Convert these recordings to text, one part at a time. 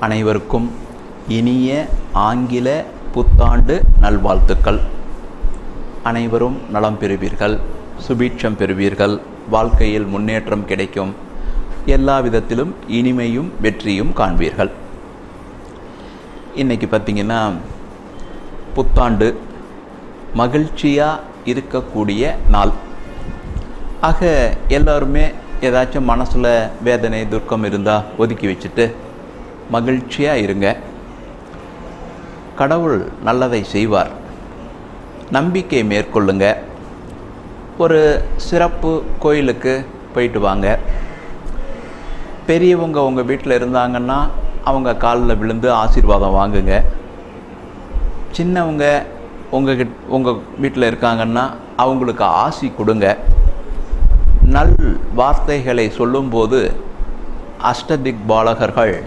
அனைவருக்கும் இனிய ஆங்கில புத்தாண்டு நல்வாழ்த்துக்கள். அனைவரும் நலம் பெறுவீர்கள் சுபீட்சம் பெறுவீர்கள் வாழ்க்கையில் முன்னேற்றம் கிடைக்கும். எல்லா விதத்திலும் இனிமையும் வெற்றியும் காண்பீர்கள். இன்றைக்கி பார்த்திங்கன்னா புத்தாண்டு மகிழ்ச்சியாக இருக்கக்கூடிய நாள். ஆக எல்லோருமே ஏதாச்சும் மனசில் வேதனை துர்க்கம் இருந்தால் ஒதுக்கி வச்சுட்டு மகிழ்ச்சியாக இருங்க. கடவுள் நல்லதை செய்வார். நம்பிக்கை மேற்கொள்ளுங்க. ஒரு சிறப்பு கோயிலுக்கு போயிட்டு வாங்க. பெரியவங்க உங்கள் வீட்டில் இருந்தாங்கன்னா அவங்க காலில் விழுந்து ஆசீர்வாதம் வாங்குங்க. சின்னவங்க உங்கள் கிட் உங்கள் வீட்டில் இருக்காங்கன்னா அவங்களுக்கு ஆசி கொடுங்க. நல் வார்த்தைகளை சொல்லும்போது அஷ்டதிக் பாலகர்கள்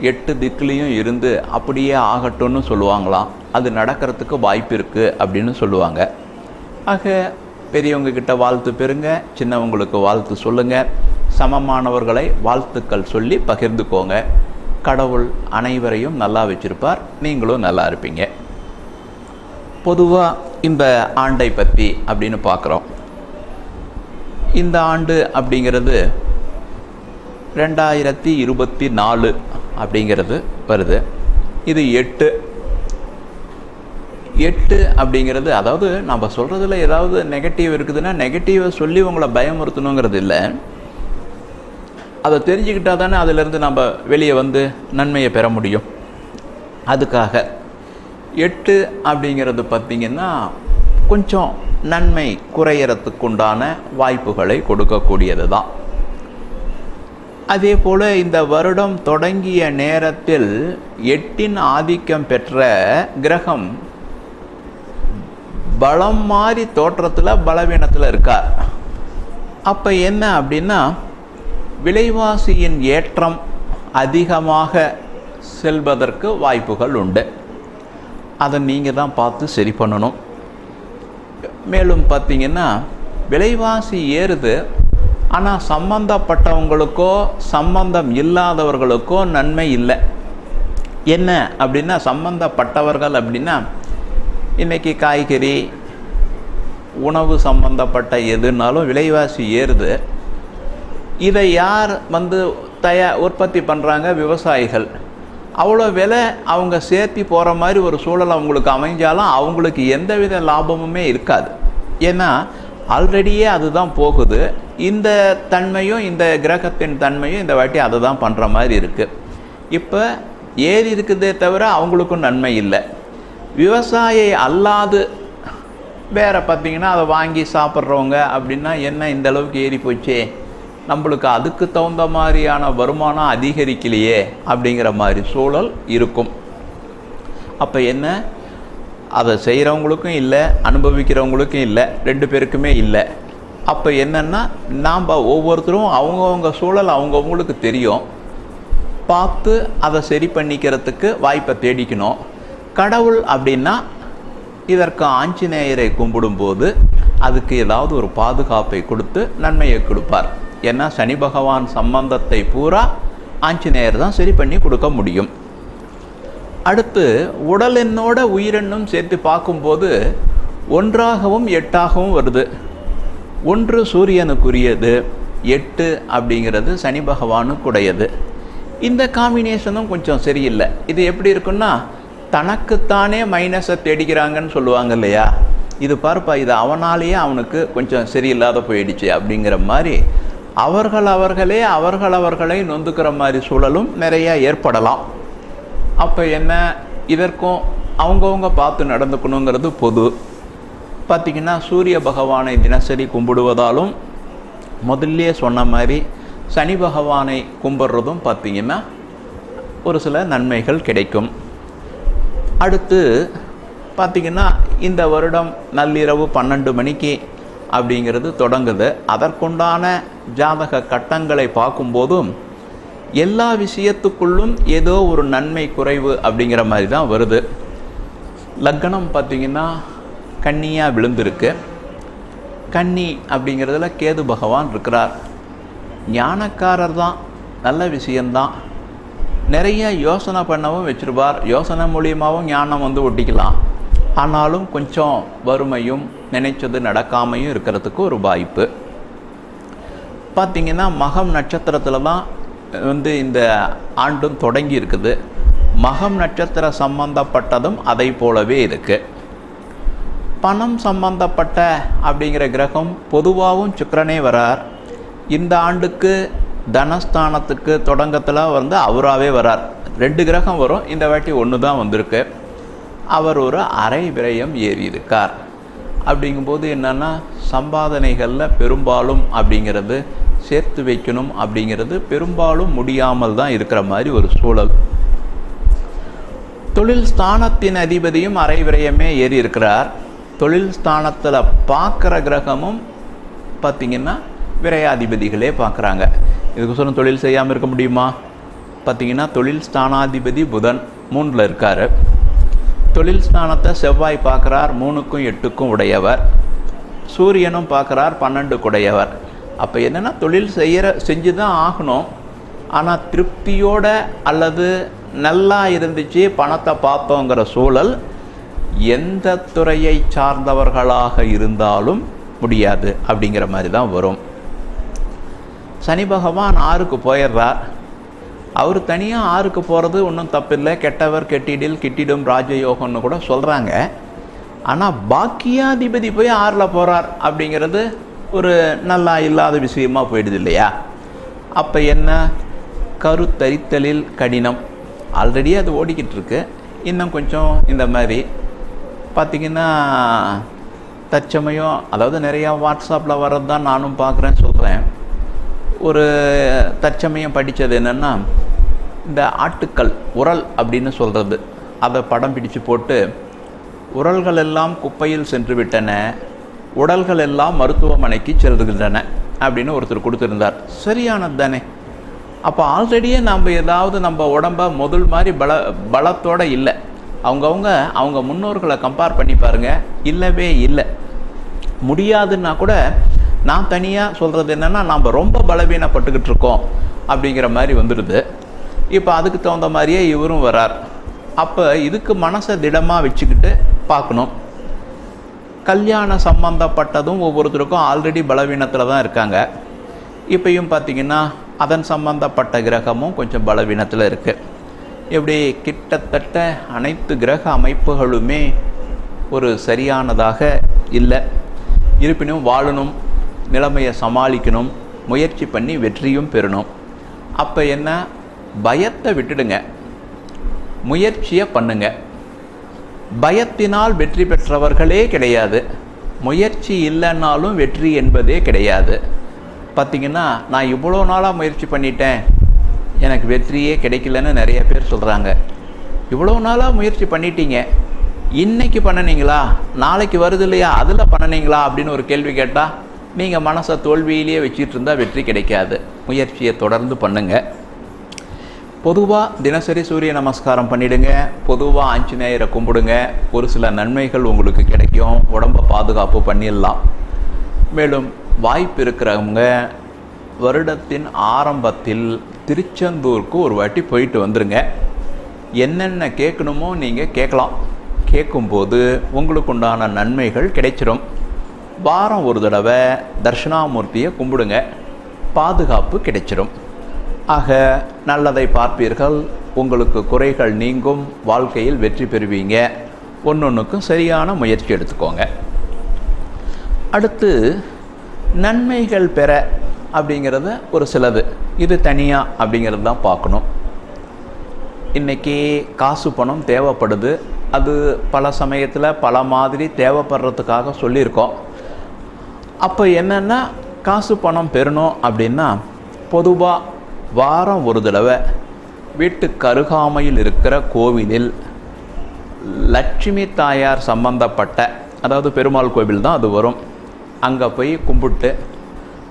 எட்டு திக்குலேயும் இருந்து அப்படியே ஆகட்டும்னு சொல்லுவாங்களாம் அது நடக்கிறதுக்கு வாய்ப்பு இருக்குது அப்படின்னு சொல்லுவாங்க. ஆக பெரியவங்க கிட்ட வாழ்த்து பெறுங்க சின்னவங்களுக்கு வாழ்த்து சொல்லுங்கள் சமமானவர்களை வாழ்த்துக்கள் சொல்லி பகிர்ந்துக்கோங்க. கடவுள் அனைவரையும் நல்லா வச்சுருப்பார் நீங்களும் நல்லா இருப்பீங்க. பொதுவாக இந்த ஆண்டை பற்றி அப்படின்னு பார்க்குறோம் இந்த ஆண்டு அப்படிங்கிறது ரெண்டாயிரத்தி இருபத்தி நாலு அப்படிங்கிறது வருது. இது எட்டு. எட்டு அப்படிங்கிறது அதாவது நம்ம சொல்கிறதுல ஏதாவது நெகட்டிவ் இருக்குதுன்னா நெகட்டிவை சொல்லி உங்களை பயமுறுத்தணுங்கிறது இல்லை. அதை தெரிஞ்சுக்கிட்டால் தானே அதிலிருந்து நம்ம வெளியே வந்து நன்மையை பெற முடியும். அதுக்காக. எட்டு அப்படிங்கிறது பார்த்திங்கன்னா கொஞ்சம் நன்மை குறையறதுக்குண்டான வாய்ப்புகளை கொடுக்கக்கூடியது தான் அதே போல் இந்த வருடம் தொடங்கிய நேரத்தில் எட்டின் ஆதிக்கம் பெற்ற கிரகம் பலம் மாறி தோற்றத்தில் பலவீனத்தில் இருக்கார். அப்போ என்ன அப்படின்னா விலைவாசியின் ஏற்றம் அதிகமாக செல்வதற்கு வாய்ப்புகள் உண்டு. அதை நீங்கள் தான் பார்த்து சரி பண்ணணும். மேலும் பார்த்தீங்கன்னா விலைவாசி ஏறுது ஆனால் சம்பந்தப்பட்டவங்களுக்கோ சம்பந்தம் இல்லாதவர்களுக்கோ நன்மை இல்லை. என்ன அப்படின்னா சம்பந்தப்பட்டவர்கள் அப்படின்னா இன்றைக்கி காய்கறி உணவு சம்பந்தப்பட்ட எதுனாலும் விலைவாசி ஏறுது. இதை யார் வந்து தயா உற்பத்தி பண்ணுறாங்க விவசாயிகள். அவ்வளோ விலை அவங்க சேர்த்தி போகிற மாதிரி ஒரு சூழல் அவங்களுக்கு அமைஞ்சாலும் அவங்களுக்கு எந்தவித லாபமுமே இருக்காது. ஏன்னா ஆல்ரெடியே அதுதான் போகுது. இந்த தன்மையும் இந்த கிரகத்தின் தன்மையும் இந்த வாட்டி அதை தான் பண்ணுற மாதிரி இருக்குது இப்போ ஏறி இருக்குதே தவிர அவங்களுக்கும் நன்மை இல்லை. விவசாயி அல்லாது வேற பார்த்திங்கன்னா அதை வாங்கி சாப்பிட்றவங்க அப்படின்னா என்ன இந்த அளவுக்கு ஏறி போச்சே? நம்மளுக்கு அதுக்கு தகுந்த மாதிரியான வருமானம் அதிகரிக்கலையே அப்படிங்கிற மாதிரி சூழல் இருக்கும். அப்போ என்ன? அதை செய்கிறவங்களுக்கும் இல்லை அனுபவிக்கிறவங்களுக்கும் இல்லை ரெண்டு பேருக்குமே இல்லை. அப்போ என்னென்னா நாம் ஒவ்வொருத்தரும் அவங்கவுங்க சூழல் அவங்கவுங்களுக்கு தெரியும். பார்த்து அதை சரி பண்ணிக்கிறதுக்கு வாய்ப்பை தேடிக்கணும். கடவுள் அப்படின்னா இதற்கு ஆஞ்சநேயரை கும்பிடும்போது அதுக்கு ஏதாவது ஒரு பாதுகாப்பை கொடுத்து நன்மையை கொடுப்பார். ஏன்னா சனி பகவான் சம்பந்தத்தை பூரா ஆஞ்சநேயர் தான் சரி பண்ணி கொடுக்க முடியும். அடுத்து உடலெண்ணோட உயிரெண்ணும் சேர்த்து பார்க்கும்போது ஒன்றாகவும் எட்டாகவும் வருது. ஒன்று சூரியனுக்குரியது எட்டு அப்படிங்கிறது சனி பகவானுக்குடையது. இந்த காம்பினேஷனும் கொஞ்சம் சரியில்லை. இது எப்படி இருக்குன்னா தனக்குத்தானே மைனஸை தேடிக்கிறாங்கன்னு சொல்லுவாங்க இல்லையா? இது பார்ப்பா இது அவனாலேயே அவனுக்கு கொஞ்சம் சரியில்லாத போயிடுச்சு அப்படிங்கிற மாதிரி அவர்கள் அவர்களே அவர்கள் அவர்களை நொந்துக்கிற மாதிரி சூழலும் நிறையா ஏற்படலாம். அப்போ என்ன? இதற்கும் அவங்கவுங்க பார்த்து நடந்துக்கணுங்கிறது பொது. பார்த்திங்கன்னா சூரிய பகவானை தினசரி கும்பிடுவதாலும் முதல்ல சொன்ன மாதிரி சனி பகவானை கும்பிட்றதும் பார்த்திங்கன்னா ஒரு சில நன்மைகள் கிடைக்கும். அடுத்து பார்த்திங்கன்னா இந்த வருடம் நள்ளிரவு பன்னெண்டு மணிக்கு அப்படிங்கிறது தொடங்குது. அதற்குண்டான ஜாதக கட்டங்களை பார்க்கும்போதும் எல்லா விஷயத்துக்குள்ளும் ஏதோ ஒரு நன்மை குறைவு அப்படிங்கிற மாதிரி தான் வருது. லக்னம் பார்த்திங்கன்னா கன்னியாக விழுந்திருக்கு. கன்னி அப்படிங்கிறதுல கேது பகவான் இருக்கிறார். ஞானக்காரர் தான் நல்ல விஷயந்தான். நிறைய யோசனை பண்ணவும் வச்சிருப்பார். யோசனை மூலியமாகவும் ஞானம் வந்து ஒட்டிக்கலாம். ஆனாலும் கொஞ்சம் வறுமையும் நினைச்சது நடக்காமையும் இருக்கிறதுக்கு ஒரு வாய்ப்பு. பார்த்தீங்கன்னா மகம் நட்சத்திரத்தில் தான் வந்து இந்த ஆண்டும் தொடங்கி இருக்குது. மகம் நட்சத்திர சம்பந்தப்பட்டதும் அதை போலவே இருக்குது பணம் சம்பந்தப்பட்ட அப்படிங்கிற கிரகம் பொதுவாகவும் சுக்கரனே வரார். இந்த ஆண்டுக்கு தனஸ்தானத்துக்கு தொடங்கத்தில் வந்து அவராகவே வரார். ரெண்டு கிரகம் வரும். இந்த வாட்டி ஒன்று தான் வந்திருக்கு. அவர் ஒரு அரை விரயம் ஏறி இருக்கார். அப்படிங்கும்போது என்னென்னா சம்பாதனைகளில் பெரும்பாலும் அப்படிங்கிறது சேர்த்து வைக்கணும் அப்படிங்கிறது பெரும்பாலும் முடியாமல் தான் இருக்கிற மாதிரி ஒரு சூழல். தொழில் ஸ்தானத்தின் அதிபதியும் அரைவிரயமே ஏறி இருக்கிறார். தொழில் ஸ்தானத்தில் பார்க்குற கிரகமும் பார்த்தீங்கன்னா விரையாதிபதிகளே பார்க்குறாங்க. இதுக்கோசரம் தொழில் செய்யாமல் இருக்க முடியுமா? பார்த்தீங்கன்னா தொழில் ஸ்தானாதிபதி புதன் மூணில் இருக்கார். தொழில் ஸ்தானத்தை செவ்வாய் பார்க்குறார் மூணுக்கும் எட்டுக்கும் உடையவர். சூரியனும் பார்க்குறார் பன்னெண்டுக்கு உடையவர். அப்போ என்னென்னா தொழில் செய்கிற செஞ்சு தான் ஆகணும். ஆனால் திருப்தியோட அல்லது நல்லா இருந்துச்சு பணத்தை பார்த்தோங்கிற சூழல் எந்த துறையை சார்ந்தவர்களாக இருந்தாலும் முடியாது அப்படிங்கிற மாதிரி தான் வரும். சனி பகவான் ஆறுக்கு போயிடுறார். அவர் தனியாக ஆறுக்கு போகிறது ஒன்றும் தப்பில்லை. கெட்டவர் கெட்டிடில் கிட்டிடும் ராஜயோகம்னு கூட சொல்கிறாங்க ஆனால் பாக்கியாதிபதி போய் ஆறில் போகிறார் அப்படிங்கிறது ஒரு நல்லா இல்லாத விஷயமா போயிடுது இல்லையா அப்போ என்ன? கருத்தரித்தலில் கடினம். ஆல்ரெடி அது ஓடிக்கிட்டு இருக்கு இன்னும் கொஞ்சம் இந்த மாதிரி. பார்த்திங்கன்னா தற்சமயம் அதாவது நிறையா வாட்ஸ்அப்பில் வர்றது தான் நானும் பார்க்குறேன் சொல்கிறேன் ஒரு தற்சமயம் படித்தது என்னென்னா இந்த ஆட்டுக்கல் உரல் அப்படின்னு சொல்கிறது அதை படம் பிடிச்சு போட்டு உரல்கள் எல்லாம் குப்பையில் சென்று விட்டன. உடல்கள் எல்லாம் மருத்துவமனைக்கு செல்கின்றன அப்படின்னு ஒருத்தர் கொடுத்துருந்தார். சரியானது தானே அப்போ ஆல்ரெடியே நம்ம ஏதாவது நம்ம உடம்ப முதல் மாதிரி பல பலத்தோடு இல்லை. அவங்கவுங்க அவங்க முன்னோர்களை கம்பேர் பண்ணி பாருங்கள் இல்லவே இல்லை. முடியாதுன்னா கூட நான் தனியாக சொல்கிறது என்னென்னா நம்ம ரொம்ப பலவீனப்பட்டுக்கிட்டு இருக்கோம் அப்படிங்கிற மாதிரி வந்துடுது. இப்போ அதுக்கு தகுந்த மாதிரியே இவரும் வரார். அப்போ இதுக்கு மனசை திடமாக வச்சுக்கிட்டு பார்க்கணும். கல்யாணம் சம்பந்தப்பட்டதும் ஒவ்வொருத்தருக்கும் ஆல்ரெடி பலவீனத்தில் தான் இருக்காங்க. இப்பயும் பார்த்தீங்கன்னா அதன் சம்பந்தப்பட்ட கிரகமும் கொஞ்சம் பலவீனத்தில் இருக்குது இப்படி கிட்டத்தட்ட அனைத்து கிரக அமைப்புகளுமே ஒரு சரியானதாக இல்லை. இருப்பினும் வாழணும் நிலைமையை சமாளிக்கணும் முயற்சி பண்ணி வெற்றியும் பெறணும். அப்போ என்ன? பயத்தை விட்டுடுங்க. முயற்சியை பண்ணுங்கள் பயத்தினால் வெற்றி பெற்றவர்களே கிடையாது. முயற்சி இல்லைன்னாலும் வெற்றி என்பதே கிடையாது. பார்த்தீங்கன்னா நான் இவ்வளோ நாளாக முயற்சி பண்ணிட்டேன். எனக்கு வெற்றியே கிடைக்கலன்னு நிறைய பேர் சொல்கிறாங்க இவ்வளோ நாளாக முயற்சி பண்ணிட்டீங்க. இன்னைக்கு பண்ணனீங்களா? நாளைக்கு வருது இல்லையா? அதில் பண்ணனீங்களா? அப்படின்னு ஒரு கேள்வி கேட்டால் நீங்கள் மனசை தோல்வியிலேயே வச்சுட்டு இருந்தால் வெற்றி கிடைக்காது. முயற்சியை தொடர்ந்து பண்ணுங்கள் பொதுவாக தினசரி சூரிய நமஸ்காரம் பண்ணிவிடுங்க பொதுவாக ஆஞ்சநேயரை கும்பிடுங்க. ஒரு சில நன்மைகள் உங்களுக்கு கிடைக்கும். உடம்பை பாதுகாப்பு பண்ணிடலாம். மேலும் வாய்ப்பு இருக்கிறவங்க வருடத்தின் ஆரம்பத்தில் திருச்செந்தூருக்கு ஒரு வாட்டி போயிட்டு வந்துடுங்க என்னென்ன கேட்கணுமோ நீங்கள் கேட்கலாம். கேட்கும்போது உங்களுக்கு உண்டான நன்மைகள் கிடைச்சிரும். வாரம் ஒரு தடவை தர்ஷனாமூர்த்தியை கும்பிடுங்க. பாதுகாப்பு கிடைச்சிரும். ஆக நல்லதை பார்ப்பீர்கள். உங்களுக்கு குறைகள் நீங்கும். வாழ்க்கையில் வெற்றி பெறுவீங்க. ஒன்றொன்றுக்கும் சரியான முயற்சி எடுத்துக்கோங்க. அடுத்து நன்மைகள் பெற அப்படிங்கிறத ஒரு சிலது. இது தனியாக அப்படிங்கிறது தான் பார்க்கணும். இன்றைக்கி காசு பணம் தேவைப்படுது. அது பல சமயத்தில் பல மாதிரி தேவைப்படுறதுக்காக சொல்லியிருக்கோம். அப்போ என்னென்னா காசு பணம் பெறணும் அப்படின்னா பொதுவாக வாரம் ஒரு தடவை வீட்டுக்கு அருகாமையில் இருக்கிற கோவிலில் லட்சுமி தாயார் சம்பந்தப்பட்ட அதாவது பெருமாள் கோவில் தான் அது வரும். அங்கே போய் கும்பிட்டு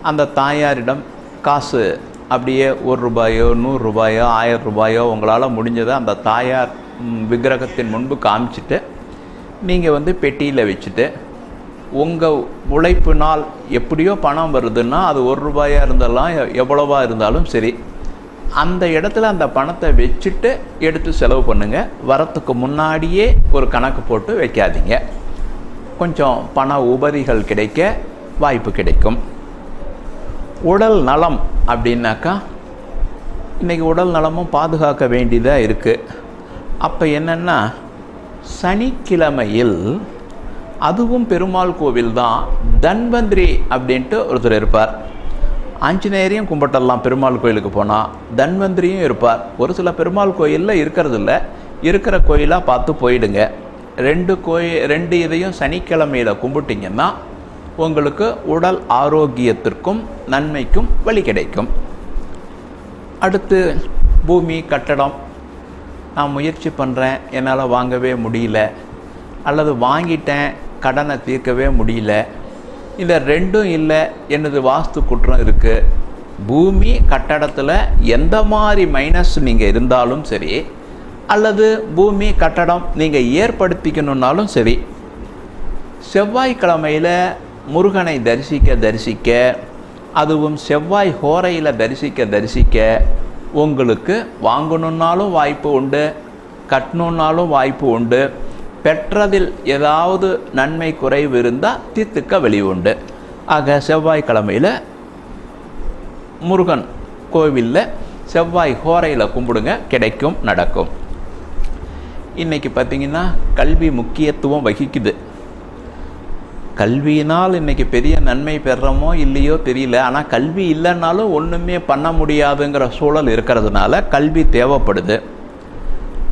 அந்த தாயாரிடம் காசு அப்படியே ஒரு ரூபாயோ நூறு ரூபாயோ ஆயிரம் ரூபாயோ உங்களால் முடிஞ்சதை அந்த தாயார் விக்கிரகத்தின் முன்பு காமிச்சிட்டு நீங்கள் வந்து பெட்டியில் வச்சுட்டு உங்கள் உழைப்பினால் எப்படியோ பணம் வருதுன்னா அது ஒரு ரூபாயாக இருந்தாலும் எ- எவ்வளவா இருந்தாலும் சரி. அந்த இடத்துல அந்த பணத்தை வச்சுட்டு எடுத்து செலவு பண்ணுங்கள் வரத்துக்கு முன்னாடியே ஒரு கணக்கு போட்டு வைக்காதீங்க. கொஞ்சம் பண உபரிகள் கிடைக்க வாய்ப்பு கிடைக்கும். உடல் நலம் அப்படின்னாக்கா இன்றைக்கி உடல் நலமும் பாதுகாக்க வேண்டியதாக இருக்குது அப்போ என்னென்னா சனிக்கிழமையில் அதுவும் பெருமாள் கோவில் தான் தன்வந்திரி அப்படின்ட்டு ஒருத்தர் இருப்பார். ஆஞ்சநேயரையும் கும்பிட்டலாம் பெருமாள் கோயிலுக்கு போனால் தன்வந்திரியும் இருப்பார். ஒரு சில பெருமாள் கோயிலில் இருக்கிறதில்ல. இருக்கிற கோயிலாக பார்த்து போயிடுங்க. ரெண்டு கோயில் ரெண்டு இதையும் சனிக்கிழமையில் கும்பிட்டிங்கன்னா உங்களுக்கு உடல் ஆரோக்கியத்திற்கும் நன்மைக்கும் வழி கிடைக்கும். அடுத்து பூமி கட்டடம். நான் முயற்சி பண்ணுறேன் என்னால் வாங்கவே முடியல. அல்லது வாங்கிட்டேன். கடனை தீர்க்கவே முடியல. இந்த ரெண்டும் இல்லை எனது வாஸ்து குற்றம் இருக்குது பூமி கட்டடத்தில் எந்த மாதிரி மைனஸ் நீங்கள் இருந்தாலும் சரி அல்லது பூமி கட்டடம் நீங்கள் ஏற்படுத்திக்கணுன்னாலும் சரி செவ்வாய்க்கிழமையில் முருகனை தரிசிக்க தரிசிக்க அதுவும் செவ்வாய் ஹோரையில் தரிசிக்க தரிசிக்க உங்களுக்கு வாங்கணுன்னாலும் வாய்ப்பு உண்டு கட்டணுன்னாலும் வாய்ப்பு உண்டு. பெற்றதில் ஏதாவது நன்மை குறைவு இருந்தால் தீர்த்துக்க வெளி உண்டு ஆக செவ்வாய்க்கிழமையில் முருகன் கோவிலில் செவ்வாய் ஹோரையில் கும்பிடுங்க கிடைக்கும் நடக்கும். இன்றைக்கி பார்த்திங்கன்னா கல்வி முக்கியத்துவம் வகிக்குது. கல்வியினால் இன்றைக்கி பெரிய நன்மை பெறுறோமோ இல்லையோ தெரியல. ஆனால் கல்வி இல்லைன்னாலும் ஒன்றுமே பண்ண முடியாதுங்கிற சூழல் இருக்கிறதுனால கல்வி தேவைப்படுது.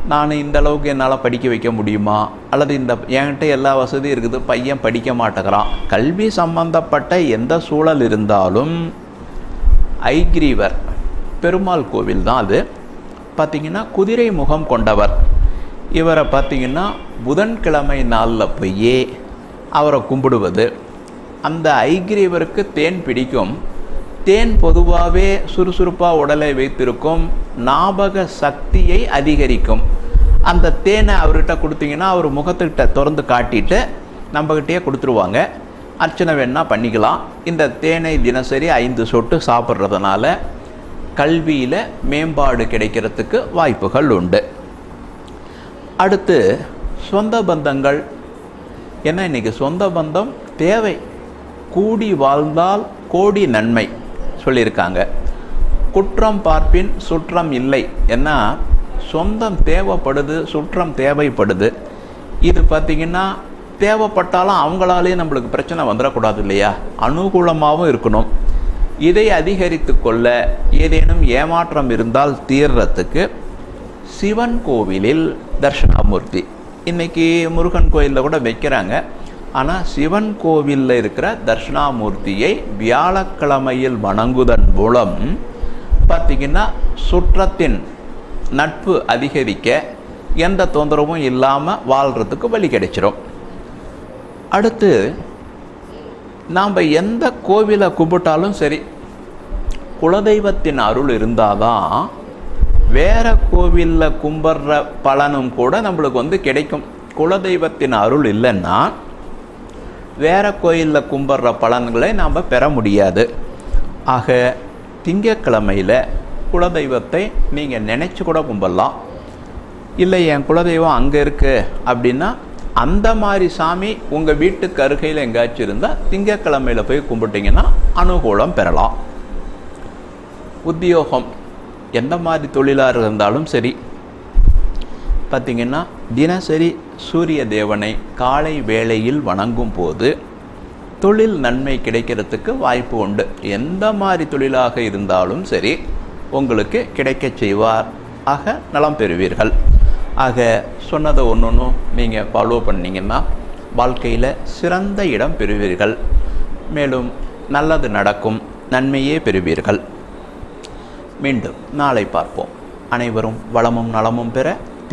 நான் இந்த அளவுக்கு என்னால் படிக்க வைக்க முடியுமா? அல்லது இந்த என்கிட்ட எல்லா வசதியும் இருக்குது பையன் படிக்க மாட்டேங்கிறான். கல்வி சம்பந்தப்பட்ட எந்த சூழல் இருந்தாலும் ஐக்ரீவர் பெருமாள் கோவில் தான் அது. பார்த்திங்கன்னா குதிரை முகம் கொண்டவர். இவரை பார்த்திங்கன்னா புதன்கிழமை நாளில் போய் அவரை கும்பிடுவது. அந்த ஐக்ரீவருக்கு தேன் பிடிக்கும். தேன் பொதுவாகவே சுறுசுறுப்பாக உடலை வைத்திருக்கும் ஞாபக சக்தியை அதிகரிக்கும். அந்த தேனை அவர்கிட்ட கொடுத்தீங்கன்னா அவர் முகத்துக்கிட்ட திறந்து காட்டிட்டு நம்மக்கிட்டே கொடுத்துருவாங்க. அர்ச்சனை வேணால் பண்ணிக்கலாம். இந்த தேனை தினசரி ஐந்து சொட்டு சாப்பிட்றதுனால கல்வியில் மேம்பாடு கிடைக்கிறதுக்கு வாய்ப்புகள் உண்டு. அடுத்து சொந்த பந்தங்கள். ஏன்னா இன்றைக்கி சொந்த பந்தம் தேவை. கூடி வாழ்ந்தால் கோடி நன்மை. சொல்லியிருக்காங்க. குற்றம் பார்ப்பின் சுற்றம் இல்லை. ஏன்னா சொந்தம் தேவைப்படுது சுற்றம் தேவைப்படுது. இது பார்த்திங்கன்னா தேவைப்பட்டாலும் அவங்களாலே நம்மளுக்கு பிரச்சனை வந்துடக்கூடாது இல்லையா? அனுகூலமாகவும் இருக்கணும். இதை அதிகரித்து கொள்ள ஏதேனும் ஏமாற்றம் இருந்தால் தீர்றதுக்கு சிவன் கோவிலில் தர்ஷனாமூர்த்தி. இன்றைக்கி முருகன் கோயிலில் கூட வைக்கிறாங்க. ஆனால் சிவன் கோவிலில் இருக்கிற தர்ஷனாமூர்த்தியை வியாழக்கிழமையில் வணங்குதன் மூலம் பார்த்திங்கன்னா சுற்றத்தின் நட்பு அதிகரிக்க எந்த தொந்தரவும் இல்லாமல் வாழ்கிறதுக்கு வழி கிடைச்சிரும். அடுத்து நாம் எந்த கோவிலை கும்பிட்டாலும் சரி குலதெய்வத்தின் அருள் இருந்தால் தான் வேற கோவிலில் கும்பிட்ற பலனும் கூட நம்மளுக்கு வந்து கிடைக்கும். குலதெய்வத்தின் அருள் இல்லைன்னா வேறு கோயிலில் கும்பிட்ற பலன்களை நாம் பெற முடியாது. ஆக திங்கக்கிழமையில் குலதெய்வத்தை நீங்கள் நினச்சி கூட கும்பிடலாம். இல்லை என் குலதெய்வம் அங்கே இருக்குது அப்படின்னா அந்த மாதிரி சாமி உங்கள் வீட்டுக்கு அருகையில் எங்கேயாச்சும் இருந்தால் திங்கக்கிழமையில் போய் கும்பிட்டிங்கன்னா அனுகூலம் பெறலாம். உத்தியோகம் எந்த மாதிரி தொழிலாக இருந்தாலும் சரி பார்த்திங்கன்னா தினசரி சூரிய தேவனை காலை வேளையில் வணங்கும் போது தொழில் நன்மை கிடைக்கிறதுக்கு வாய்ப்பு உண்டு. எந்த மாதிரி தொழிலாக இருந்தாலும் சரி உங்களுக்கு கிடைக்கச் செய்வார். ஆக நலம் பெறுவீர்கள். ஆக சொன்னதை ஒன்று ஒன்றும் நீங்கள் ஃபாலோ பண்ணிங்கன்னா வாழ்க்கையில் சிறந்த இடம் பெறுவீர்கள். மேலும் நல்லது நடக்கும் நன்மையே பெறுவீர்கள். மீண்டும் நாளை பார்ப்போம். அனைவரும் வளமும் நலமும் பெற